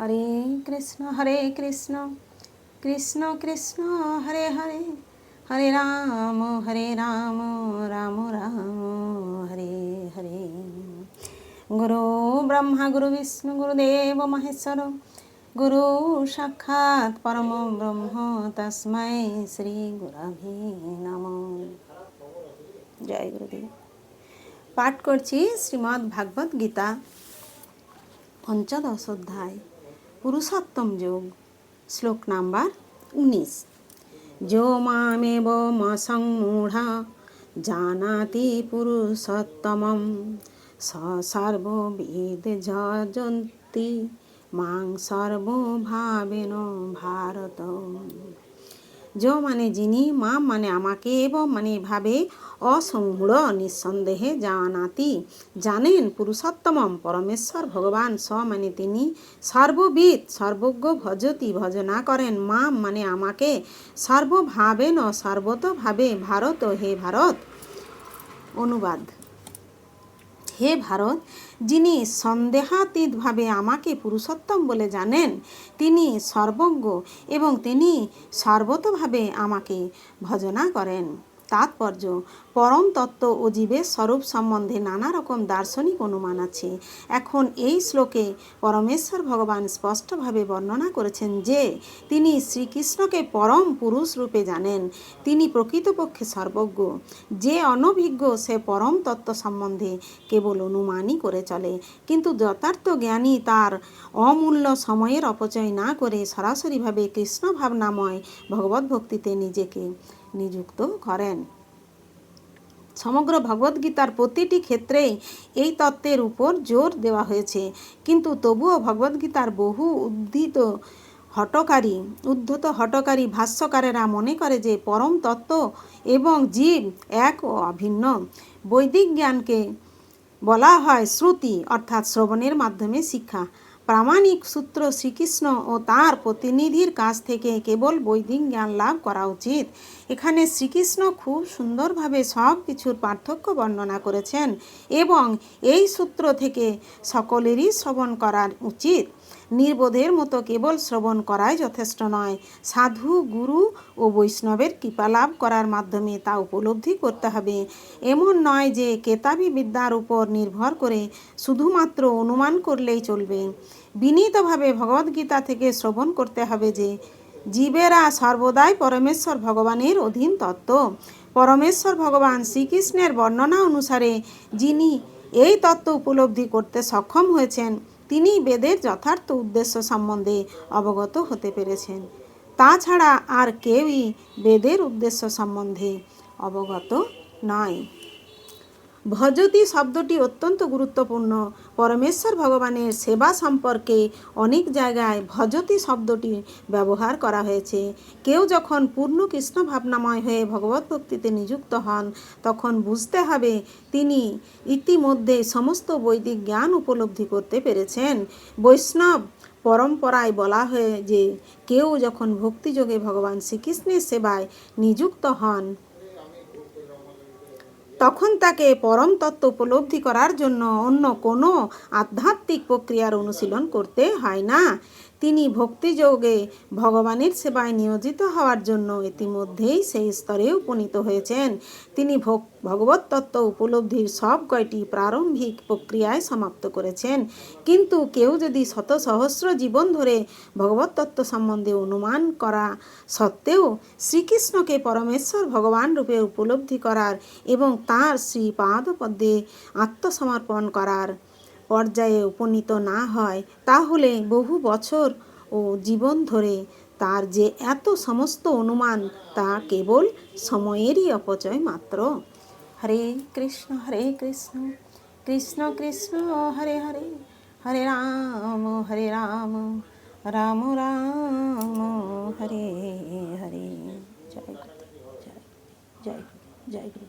হরে কৃষ্ণ হরে কৃষ্ণ কৃষ্ণ কৃষ্ণ, হরে হরে হরে রাম হরে রাম রাম রাম, হরে হরে। গুরু ব্রহ্মা, গুরু বিষ্ণু গুরুদেব মহেশ্বর, গুরু সাক্ষাৎ পরম ব্রহ্ম তস্मै শ্রী গুরভে নম। জয় গুরুদেব। পাঠ করছি শ্রীমদ্ ভাগবত গীতা পঞ্চদশ অধ্যায়। পুরুষোত্তম যোগ। শ্লোক নাম্বার উনিশ। যো মামেব মসংমূঢ় জানাতি পুরুষোত্তমম। সর্ববিদ যজন্তি মাং সর্বভাবেন ভারত যো মানে যিনি মা মানে আমাকে এবং মানে এভাবে অসংহূঢ় নিঃসন্দেহে জানাতি জানেন পুরুষোত্তমম পরমেশ্বর ভগবান স মানে তিনি সর্ববিদ সর্বজ্ঞ ভজতি ভজনা করেন মা মানে আমাকে সর্বভাবে ন সর্বতভাবে ভারত হে ভারত অনুবাদ হে ভারত, যিনি সন্দেহাতীতভাবে আমাকে পুরুষোত্তম বলে জানেন, তিনি সর্বজ্ঞ এবং তিনি সর্বতভাবে আমাকে ভজনা করেন। তাৎপর্য। পরম তত্ত্ব ও জীবের স্বরূপ সম্বন্ধে নানা রকম দার্শনিক অনুমান আছে। এখন এই শ্লোকে পরমেশ্বর ভগবান স্পষ্টভাবে বর্ণনা করেছেন যে, তিনি শ্রীকৃষ্ণকে পরম পুরুষ রূপে জানেন। তিনি প্রকৃতপক্ষে সর্বজ্ঞ। যে অনভিজ্ঞ, সে পরম তত্ত্ব সম্বন্ধে কেবল অনুমানই করে চলে। কিন্তু যথার্থ জ্ঞানী তার অমূল্য সময়ের অপচয় না করে সরাসরিভাবে কৃষ্ণ ভাবনাময় ভগবত ভক্তিতে নিজেকে নিযুক্ত করেন। সমগ্র ভগবদ্গীতার প্রতিটি ক্ষেত্রেই এই তত্ত্বের উপর জোর দেওয়া হয়েছে। কিন্তু তবুও ভগবদ্গীতার বহু উদ্ধৃত হটকারী, উদ্ধত হটকারী ভাষ্যকারেরা মনে করে যে পরম তত্ত্ব এবং জীব এক ও অভিন্ন। বৈদিক জ্ঞানকে বলা হয় শ্রুতি, অর্থাৎ শ্রবণের মাধ্যমে শিক্ষা। প্রামাণিক সূত্র শ্রীকৃষ্ণ ও তার প্রতিনিধির কাছ থেকে কেবল বৈদিক জ্ঞান লাভ করা উচিত। এখানে শ্রীকৃষ্ণ খুব সুন্দরভাবে সব কিছুর পার্থক্য বর্ণনা করেছেন এবং এই সূত্র থেকে সকলেরই শ্রবণ করার উচিত। নির্বোধের মতো কেবল শ্রবণ করাই যথেষ্ট নয়। সাধু, গুরু ও বৈষ্ণবের কৃপা লাভ করার মাধ্যমে তা উপলব্ধি করতে হবে। এমন নয় যে কেতাবি বিদ্যার উপর নির্ভর করে শুধুমাত্র অনুমান করলেই চলবে। বিনীতভাবে ভগবদ্গীতা থেকে শ্রবণ করতে হবে যে জীবেরা সর্বদাই পরমেশ্বর ভগবানের অধীন তত্ত্ব। পরমেশ্বর ভগবান শ্রীকৃষ্ণের বর্ণনা অনুসারে যিনি এই তত্ত্ব উপলব্ধি করতে সক্ষম হয়েছেন, তিনি বেদের যথার্থ উদ্দেশ্য সম্বন্ধে অবগত হতে পেরেছেন। তাছাড়া আর কেউই বেদের উদ্দেশ্য সম্বন্ধে অবগত নয়। ভজতি শব্দটি অত্যন্ত গুরুত্বপূর্ণ। পরমেশ্বর ভগবানের সেবা সম্পর্কে অনেক জায়গায় ভজতি শব্দটি ব্যবহার করা হয়েছে। কেউ যখন পূর্ণ কৃষ্ণ ভাবনাময় হয়ে ভগবত ভক্তিতে নিযুক্ত হন, তখন বুঝতে হবে তিনি ইতিমধ্যে সমস্ত বৈদিক জ্ঞান উপলব্ধি করতে পেরেছেন। বৈষ্ণব পরম্পরায় বলা হয় যে, কেউ যখন ভক্তিযোগে ভগবান শ্রীকৃষ্ণের সেবায় নিযুক্ত হন তখন তাকে পরম তত্ত্ব উপলব্ধি করার জন্য অন্য কোনো আধ্যাত্মিক প্রক্রিয়ার অনুশীলন করতে হয় না। তিনি ভক্তিযোগে ভগবানের সেবায় নিয়োজিত হওয়ার জন্য ইতিমধ্যেই সেই স্তরে উপনীত হয়েছেন। তিনি ভক ভগবত তত্ত্ব উপলব্ধির সব কয়টি প্রারম্ভিক প্রক্রিয়ায় সমাপ্ত করেছেন। কিন্তু কেউ যদি শত সহস্র জীবন ধরে ভগবত তত্ত্ব সম্বন্ধে অনুমান করা সত্ত্বেও শ্রীকৃষ্ণকে পরমেশ্বর ভগবান রূপে উপলব্ধি করার এবং তাঁর শ্রীপাদপদ্মে আত্মসমর্পণ করার পর্যায়ে উপনীত না হয়, তাহলে বহু বছর ও জীবন ধরে তার যে এত সমস্ত অনুমান, তা কেবল সময়েরই অপচয় মাত্র। হরে কৃষ্ণ হরে কৃষ্ণ কৃষ্ণ কৃষ্ণ, হরে হরে হরে রাম হরে রাম রাম রাম, হরে হরে। জয় জয় জয় গুরুদেব।